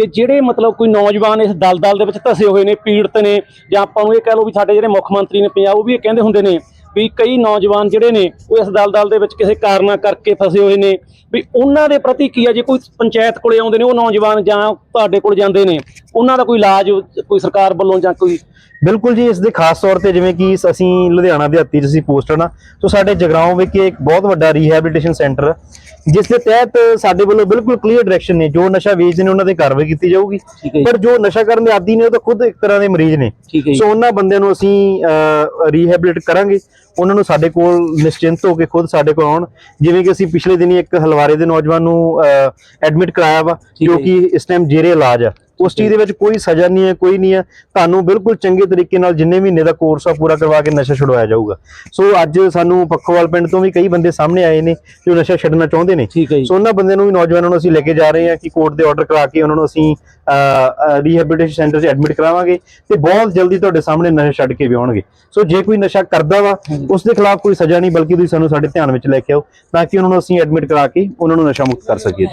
ਤੇ ਜਿਹੜੇ ਮਤਲਬ ਕੋਈ ਨੌਜਵਾਨ ਇਸ ਦਲਦਲ ਦੇ ਵਿੱਚ ਧਸੇ ਹੋਏ ਨੇ, ਪੀੜਤ ਨੇ, ਜਾਂ ਆਪਾਂ ਨੂੰ ਇਹ ਕਹਿ ਲਓ ਵੀ ਸਾਡੇ ਜਿਹੜੇ ਮੁੱਖ ਮੰਤਰੀ ਨੇ ਪੰਜਾਬ, ਉਹ ਵੀ ਇਹ ਕਹਿੰਦੇ ਹੁੰਦੇ ਨੇ ਵੀ ਕਈ ਨੌਜਵਾਨ ਜਿਹੜੇ ਨੇ ਉਹ ਇਸ ਦਲਦਲ ਦੇ ਵਿੱਚ ਕਿਸੇ ਕਾਰਨਾਂ ਕਰਕੇ ਫਸੇ ਹੋਏ ਨੇ। ਵੀ ਉਹਨਾਂ ਦੇ ਪ੍ਰਤੀ ਕੀ ਆ? ਜੇ ਕੋਈ ਪੰਚਾਇਤ ਕੋਲੇ ਆਉਂਦੇ ਨੇ ਉਹ ਨੌਜਵਾਨ ਜਾਂ ਤੁਹਾਡੇ ਕੋਲ ਜਾਂਦੇ ਨੇ ਉਹਨਾਂ ਦਾ ਕੋਈ ਇਲਾਜ ਕੋਈ ਸਰਕਾਰ ਵੱਲੋਂ ਜਾਂ ਕੋਈ ਬਿਲਕੁਲ ਜੀ ਇਸ ਦੇ ਖਾਸ ਤੌਰ ਤੇ ਜਿਵੇਂ ਕਿ ਅਸੀਂ ਲੁਧਿਆਣਾ ਦੇ ਹੱਤੀ 'ਚ ਅਸੀਂ ਪੋਸਟਡ ਆ ਸੋ ਸਾਡੇ ਜਗਰਾਉਂ ਵਿਖੇ ਇੱਕ ਬਹੁਤ ਵੱਡਾ ਰੀਹੈਬਿਲਿਟੇਸ਼ਨ ਸੈਂਟਰ ਜਿਸ ਦੇ ਤਹਿਤ ਸਾਡੇ ਵੱਲੋਂ ਬਿਲਕੁਲ ਕਲੀਅਰ ਡਾਇਰੈਕਸ਼ਨ ਨੇ ਜੋ ਨਸ਼ਾ ਵੇਚਦੇ ਨੇ ਉਹਨਾਂ ਤੇ ਕਾਰਵਾਈ ਕੀਤੀ ਜਾਊਗੀ। ਪਰ ਜੋ ਨਸ਼ਾ ਕਰਨ ਦੇ ਆਦੀ ਨੇ ਉਹ ਤਾਂ ਖੁਦ ਇੱਕ ਤਰ੍ਹਾਂ ਦੇ ਮਰੀਜ਼ ਨੇ। ਸੋ ਉਹਨਾਂ ਬੰਦਿਆਂ ਨੂੰ ਅਸੀਂ ਰੀਹੈਬਿਲਿਟ ਕਰਾਂਗੇ। ਉਹਨਾਂ ਨੂੰ ਸਾਡੇ ਕੋਲ ਨਿਸ਼ਚਿੰਤ ਹੋ ਕੇ ਖੁਦ ਸਾਡੇ ਕੋਲ ਆਉਣ। ਜਿਵੇਂ ਕਿ ਅਸੀਂ ਪਿਛਲੇ ਦਿਨੀ ਇੱਕ ਹਲਵਾਰੇ ਦੇ ਨੌਜਵਾਨ ਨੂੰ ਐਡਮਿਟ ਕਰਾਇਆ ਵਾ ਜੋ ਕਿ ਇਸ ਟਾਈਮ ਜੇਰੇ ਇਲਾਜ ਆ। ਉਸ ਚੀਜ਼ ਦੇ ਵਿੱਚ ਕੋਈ ਸਜ਼ਾ ਨਹੀਂ ਹੈ ਕੋਈ ਨਹੀਂ ਹੈ। ਤੁਹਾਨੂੰ ਬਿਲਕੁਲ ਚੰਗੇ ਤਰੀਕੇ ਨਾਲ ਜਿੰਨੇ ਮਹੀਨੇ ਦਾ ਕੋਰਸ ਆ ਪੂਰਾ ਕਰਵਾ ਕੇ ਨਸ਼ਾ ਛੁਡਵਾਇਆ ਜਾਊਗਾ। ਸੋ ਅੱਜ ਸਾਨੂੰ ਪੱਖੋਵਾਲ ਪਿੰਡ ਤੋਂ ਵੀ ਕਈ ਬੰਦੇ ਸਾਹਮਣੇ ਆਏ ਨੇ ਜੋ ਨਸ਼ਾ ਛੱਡਣਾ ਚਾਹੁੰਦੇ ਨੇ। ਸੋ ਉਹਨਾਂ ਬੰਦਿਆਂ ਨੂੰ ਵੀ ਨੌਜਵਾਨਾਂ ਨੂੰ ਅਸੀਂ ਲੈ ਕੇ ਜਾ ਰਹੇ ਹਾਂ ਕਿ ਕੋਰਟ ਦੇ ਆਰਡਰ ਕਰਾ ਕੇ ਉਹਨਾਂ ਨੂੰ ਅਸੀਂ ਰੀਹੈਬਿਲਿਟੇਸ਼ਨ ਸੈਂਟਰ 'ਚ ਐਡਮਿਟ ਕਰਾਵਾਂਗੇ ਤੇ ਬਹੁਤ ਜਲਦੀ ਤੁਹਾਡੇ ਸਾਹਮਣੇ ਨਸ਼ਾ ਛੱਡ ਕੇ ਵੀ ਆਉਣਗੇ। ਸੋ ਜੇ ਕੋਈ ਨਸ਼ਾ ਕਰਦਾ ਵਾ ਉਸ ਦੇ ਖਿਲਾਫ ਕੋਈ ਸਜ਼ਾ ਨਹੀਂ ਬਲਕਿ ਤੁਸੀਂ ਸਾਨੂੰ ਸਾਡੇ ਧਿਆਨ ਵਿੱਚ ਲੈ ਕੇ ਆਓ ਤਾਂ ਕਿ ਉਹਨਾਂ ਨੂੰ ਅਸੀਂ ਐਡਮਿਟ ਕਰਾ ਕੇ ਉਹਨਾਂ ਨੂੰ ਨਸ਼ਾ ਮੁਕਤ ਕਰ ਸਕੀਏ।